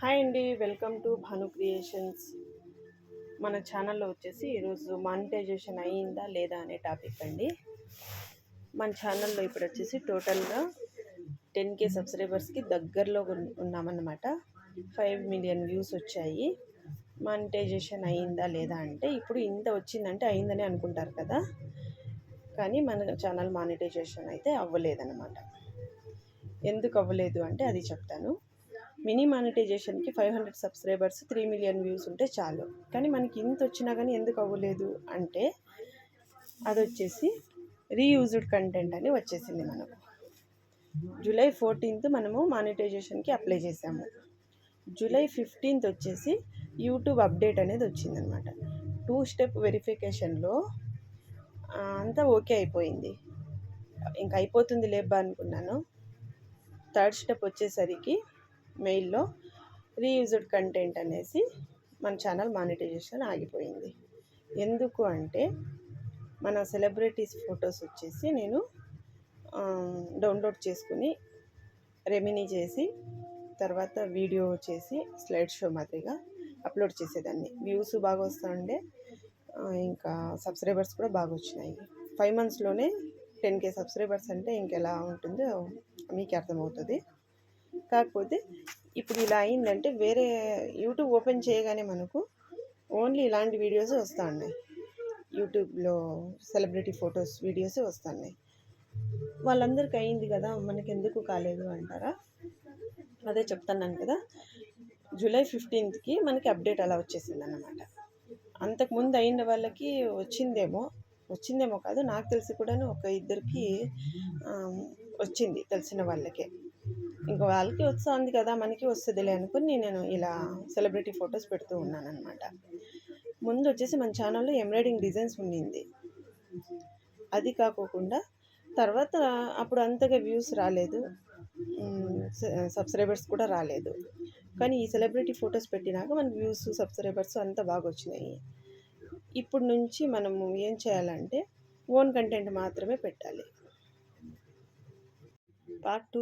Hi అండి welcome to Bhanu creations. మన ఛానల్లో వచ్చేసి ఈరోజు మానిటైజేషన్ అయ్యిందా లేదా అనే టాపిక్ అండి. మన ఛానల్లో ఇప్పుడు వచ్చేసి టోటల్గా టెన్ కే సబ్స్క్రైబర్స్కి దగ్గరలో ఉన్నామన్నమాట. ఫైవ్ మిలియన్ వ్యూస్ వచ్చాయి. మానిటైజేషన్ అయ్యిందా లేదా అంటే ఇప్పుడు ఇంత వచ్చిందంటే అయిందని అనుకుంటారు కదా. కానీ మన ఛానల్ మానిటైజేషన్ అయితే అవ్వలేదన్నమాట. ఎందుకు అవ్వలేదు అంటే అది చెప్తాను. Mini మానిటైజేషన్కి five hundred subscribers three million views ఉంటే చాలు. కానీ మనకి ఇంత వచ్చినా కానీ ఎందుకు అవ్వలేదు అంటే అది వచ్చేసి రీయూజ్డ్ కంటెంట్ అని వచ్చేసింది మనకు. జూలై ఫోర్టీన్త్ మనము మానిటైజేషన్కి అప్లై చేసాము. జూలై ఫిఫ్టీన్త్ వచ్చేసి యూట్యూబ్ అప్డేట్ అనేది వచ్చిందనమాట. టూ స్టెప్ వెరిఫికేషన్లో అంతా ఓకే అయిపోయింది. ఇంకా అయిపోతుంది లేబ్బా అనుకున్నాను. థర్డ్ స్టెప్ వచ్చేసరికి మెయిల్లో రీయూజ్డ్ కంటెంట్ అనేసి మన ఛానల్ మానిటైజేషన్ ఆగిపోయింది. ఎందుకు అంటే మన సెలబ్రిటీస్ ఫొటోస్ వచ్చేసి నేను డౌన్లోడ్ చేసుకుని రెమినీ చేసి తర్వాత వీడియో చేసి స్లైడ్ షో మాదిరిగా అప్లోడ్ చేసేదాన్ని. వ్యూస్ బాగా వస్తుండే ఇంకా సబ్స్క్రైబర్స్ కూడా బాగా వచ్చినాయి. ఫైవ్ మంత్స్లోనే టెన్ కే సబ్స్క్రైబర్స్ అంటే ఇంకెలా ఉంటుందో మీకు అర్థమవుతుంది. కాకపోతే ఇప్పుడు ఇలా అయిందంటే వేరే యూట్యూబ్ ఓపెన్ చేయగానే మనకు ఓన్లీ ఇలాంటి వీడియోస్ వస్తూ ఉన్నాయి యూట్యూబ్లో సెలబ్రిటీ ఫొటోస్ వీడియోస్ వస్తున్నాయి. వాళ్ళందరికీ అయింది కదా మనకి ఎందుకు కాలేదు అంటారా? అదే చెప్తున్నాను కదా జూలై ఫిఫ్టీన్త్కి మనకి అప్డేట్ అలా వచ్చేసింది అన్నమాట అంతకుముందు అయిన వాళ్ళకి వచ్చిందేమో వచ్చిందేమో కాదు నాకు తెలిసి కూడా ఒక ఇద్దరికి వచ్చింది తెలిసిన వాళ్ళకే. ఇంకా వాళ్ళకి వస్తుంది కదా మనకి వస్తుందిలే అనుకుని నేను ఇలా సెలబ్రిటీ ఫొటోస్ పెడుతూ ఉన్నాను అనమాట ముందు వచ్చేసి మన ఛానల్లో ఎంబ్రాయిడింగ్ డిజైన్స్ ఉండింది. అది కాకోకుండా తర్వాత అప్పుడు అంతగా వ్యూస్ రాలేదు. సబ్స్క్రైబర్స్ కూడా రాలేదు. కానీ ఈ సెలబ్రిటీ ఫొటోస్ పెట్టినాక మన వ్యూస్ సబ్స్క్రైబర్స్ అంతా బాగా వచ్చినాయి. ఇప్పుడు నుంచి మనము ఏం చేయాలంటే ఓన్ కంటెంట్ మాత్రమే పెట్టాలి. Part two